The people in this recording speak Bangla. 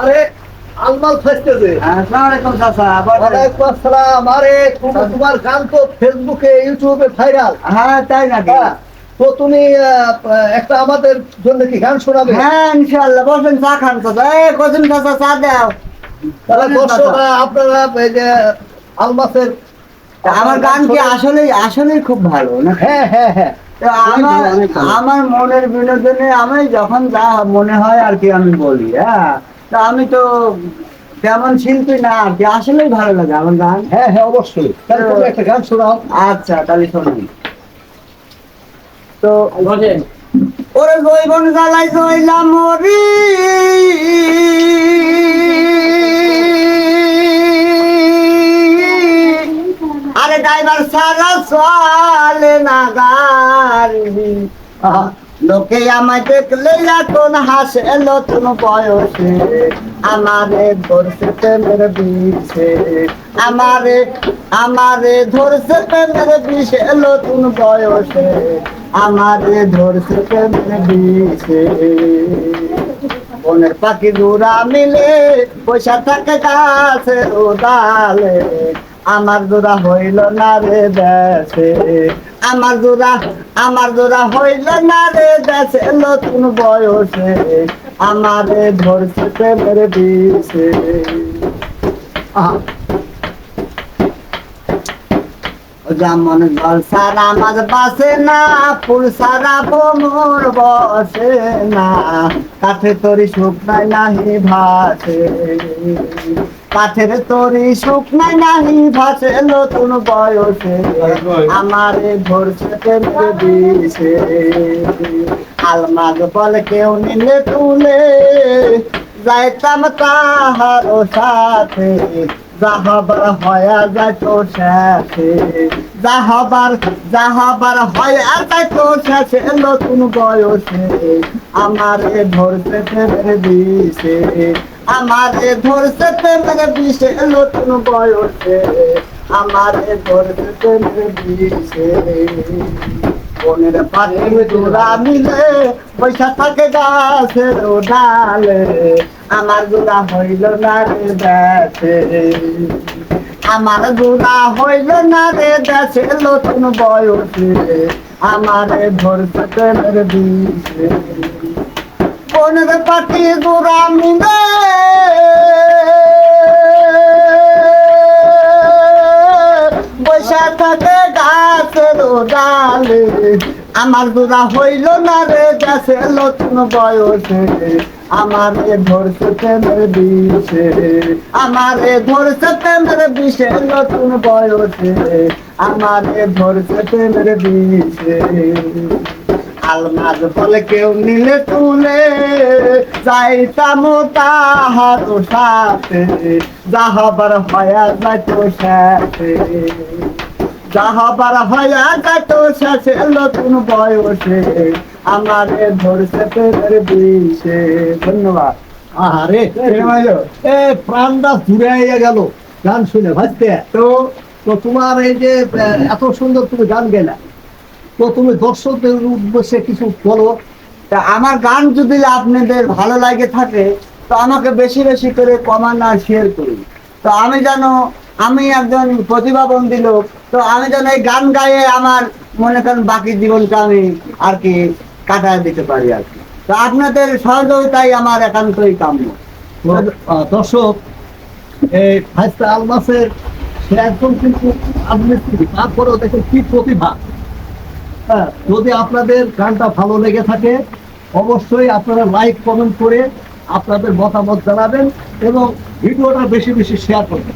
আরে আলমাল আসসালামু আলাইকুম চাচা ওয়ালাইকুম আসসালাম। আরে তুমি তোমার গান তো ফেসবুকে ইউটিউবে ভাইরাল। হ্যাঁ তাই নাকি? হ্যাঁ তো তুমি একটা আমাদের জন্য কি গান শোনাবে? হ্যাঁ ইনশাআল্লাহ বসেন চা খান চাচা। এই কসিম চাচা চা দাও। তাহলে দর্শকরা আপনারা এই যে আলমাসের আমার গান কি আসলে আসলেই খুব ভালো না? হ্যাঁ হ্যাঁ হ্যাঁ। আমার আমার মনের বিনোদনে আমি যখন যা মনে হয় আর কি আমি বলি হ্যাঁ। তা আমি তো তেমন শিল্পী না আর কি আসলেই ভালো লাগে আমার গান। হ্যাঁ হ্যাঁ অবশ্যই। তাহলে তুমি একটা গান শোনাও। আচ্ছা তাহলে শুনুন তো বলেন ওরে জৈবন জ্বালাই জইলাম মরি। আরে ড্রাইভার সারা চলে না গাড়ি। লোকে আমায় দেখলে এখন হাসে, নতুন বয়সে। আমারে ধরছে প্রেমের বিষে। আমারে আমারে ধরছে প্রেমের বিষে, নতুন বয়সে। আমারে ধরছে প্রেমের বিষে। বনের পাখি দূরা মিলে পয়সা থাকে গাছের ডালে। আমার জোড়া হইল না রে দেশে। আমার জোড়া আমার জোড়া হইল না রে দেশে নতুন বয়সে। আমারে ধরছে প্রেমের বিষে। যেমন জল সারা আমার বাসে না, ফুল সারা বোমর বসে না। কাঠে তরি শুকনাই নাহি ভাসে। কাঠের তরি শুকনাই নাহি ভাসে নতুন বয়সে। আমারে ধরছে প্রেমের বিষে আলমাগ বল কেউ নিলে তুলে। যাইতাম তাহার সাথে। যাহাবার হয়া যাইত শেষে। যাহাবার যাহাবার হয়া যাইত শেষে। নতুন বয়সে আমারে ধরছে প্রেমের বিষে। আমারে ধরছে প্রেমের বিষে, নতুন বয়সে। আমারে ধরছে প্রেমের বিষে। দূরা মিলে পয়সা থাকে আমারগুলা হইল না রে দেশে। আমারগুলা হইল না রে দেশে, নতুন বয়সে। আমারে ধরছে প্রেমের বিষে। বনের পাখি দূরা মিলে। বসে থাকে গাছের ডালে। আমার দুরা হইল না রে, গাছে নতুন বয়সে। আমার এ ধরছে প্রেমের বিষে। আমার এ ধরছে প্রেমের বিষে নতুন বয়সে। আমার এ ধরছে প্রেমের বিষে। আলমাজ বলে কেউ নিলে তুলে যাইতাম তাহার সাথে যাহাবার হয়া যাইত সাথে যাহাবার হয়া যাইত শেষে নতুন বয়সে আমারে ধরছে প্রেমের বিষে। ধন্যবাদ। আরে এ প্রাণটা জুড়ে গেল গান শুনে ভাবতে তো? তো তোমার এই যে এত সুন্দর তুমি গান গেলা। তো তুমি দর্শকদের উদ্দেশ্যে কিছু বলো। তা আমার গান যদি আপনাদের ভালো লাগে থাকে, তো আমাকে বেশি বেশি করে কমান আর শেয়ার করুন। তো আমি যেন, আমি একজন প্রতিভাবন্দী লোক, তো আমি যেন এই গান গায়ে আমার মনে করেন বাকি জীবনটা আমি আর কি কাটায় দিতে পারি আর কি। তো আপনাদের সহযোগিতাই আমার একান্তই কাম্য। দর্শক, এই ফাইস্তা আলমাসের সে একদম কিন্তু আধুনিক তারপরেও দেখেন কি প্রতিভা। হ্যাঁ। যদি আপনাদের গানটা ভালো লেগে থাকে, অবশ্যই আপনারা লাইক কমেন্ট করে আপনাদের মতামত জানাবেন এবং ভিডিওটা বেশি বেশি শেয়ার করবেন।